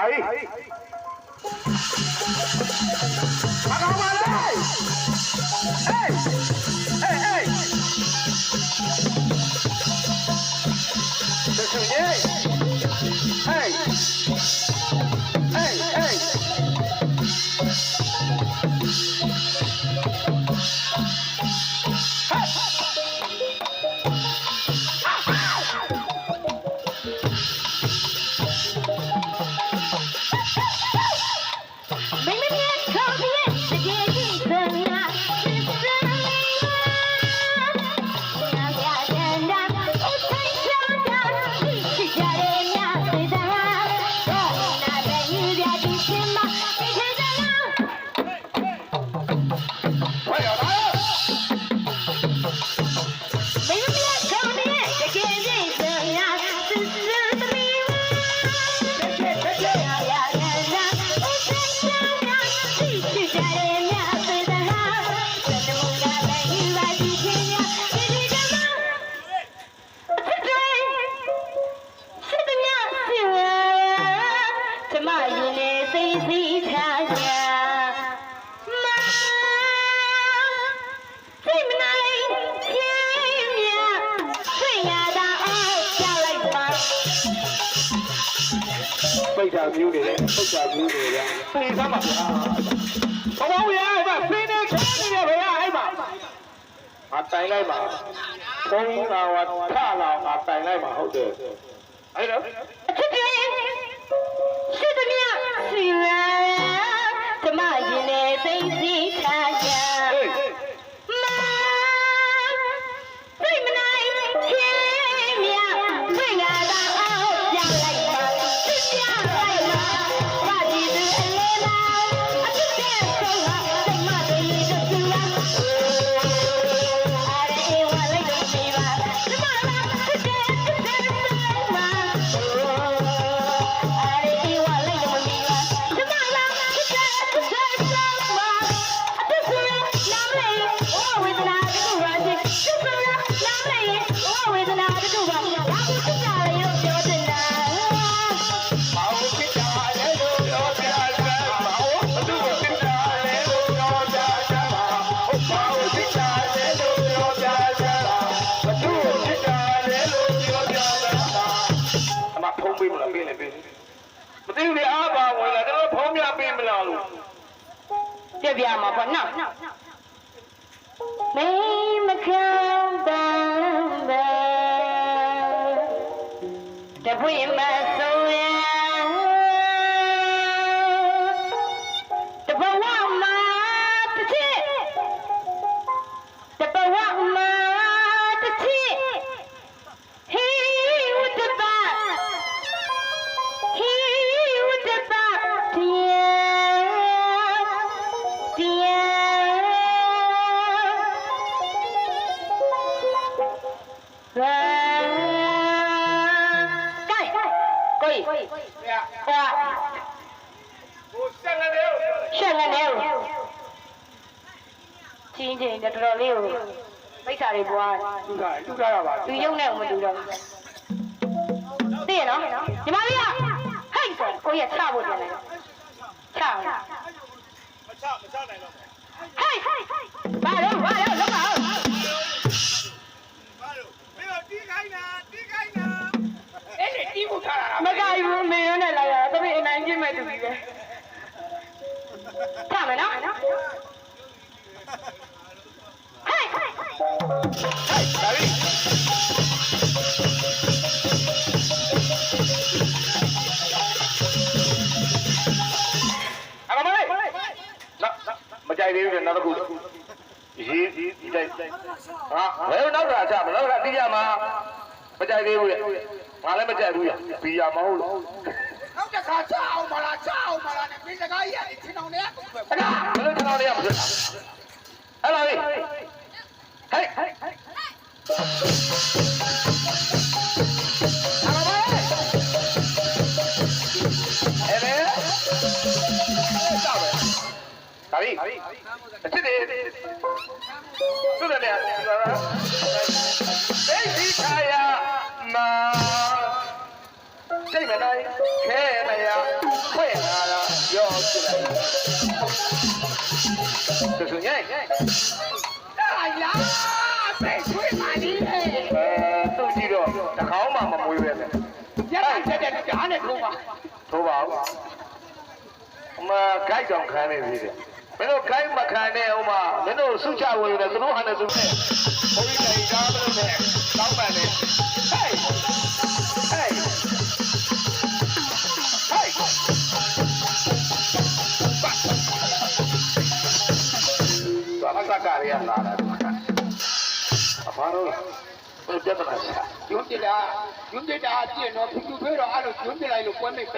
ဒါကြီးမကော တ်တာမျိုးတွေလည်းထုတ်တာမျိုးတွေကသိသမှာဘဘဝရအဲ့ဒါဖိနေခဲနေရဘယ်ရအဲ့မှာအတိုင်လိုက်ပါဘုန်းကြီးကဝါထလာအတိုင်လိုက်ပါဟုတ်တယ်အဲ့တော့အဖြစ်ပြေရှိသမျှစီရန် ပေးမလားပေးလေပေးမသိဘူးလေအားပါဝင်လာကျွန်တော်ဖုံးပြပေးမလားလို့ပြပြမှာပေါ့နော်မိမခံတမ်းပဲတပွင့်မ dear. Cái, coi, ည qua, ဟိုဆက်နေတယ်လို့ပြောတယ်ဆက်နေတယ်ချင်းချင်းတော်တော်လေးကိုပိတ်စာတွေပွားသူကသူကရပါသူရုံနဲ့မတူတော့သိရနော်ညီမလေးကဟိတ်ဆိုကိုရချဖို့ပြန်တယ်ချအောင်မချမချနိုင်တော့ဟိတ်ဘာလို့ဘာလို့လောက်ပါ အနိုင်ကျင့်မဲ့သူကြီးပဲချမယ်နော်ဟိတ်ဟဲ့ဒါပြီအမလေးနော်မကြိုက်သေးဘူးနောက်တစ်ခုရေးဒီတိုင်းဟာဘယ်နောက် ကချမနောက်ကတီးရမှာမကြိုက်သေးဘူးလေငါလည်းမကြိုက်ဘူးရဘီယာမဟုတ်လို့နောက်တစ်ခါချအောင်မလားချအောင်မလားနဲ့ဒီစကားကြီးကထင်အောင်လည်းကုန်ပဲအဲ့ဒါဘယ်လိုကျွန်တော်လေးရမဖြစ်တာအဲ့လာလေးဟဲ့ဟဲ့ဟဲ့အမလေးအဲ့လေကြောက်ပဲဒါပြီအစ်စ်တွေသူ့တယ်လေဒိ ဆိုဆိုညိုင်အာလာပြေးဆွေးပါလိမ့်မယ်အဲသူ့ကြည့်တော့တစ်ခေါင်းမှမမွေးပဲနဲ့ရတဲ့တဲ့တဲ့ဓာတ်နဲ့ထုံးပါထိုးပါဦးအမဂိုက်တောင်ခံနေသေးတယ်မင်းတို့ဂိုက်မခံနဲ့ဥမာမင်းတို့စုချဝင်တယ်သူတို့ဟန်တယ်သူနဲ့ဘုန်းကြီးတိုင်သားမလို့နဲ့တောင်းပန်နေဟေးဟေးဟေး ဘာသာကရရလာတာအဖားတို့ဘယ်ပြတ်တာလဲကျွန်းပြတာကျွန်းပြတာပြည့်တော့ဖြူဖြူဖေးတော့အဲ့လိုကျွန်းပြလိုက်လို့ကွဲမိတ်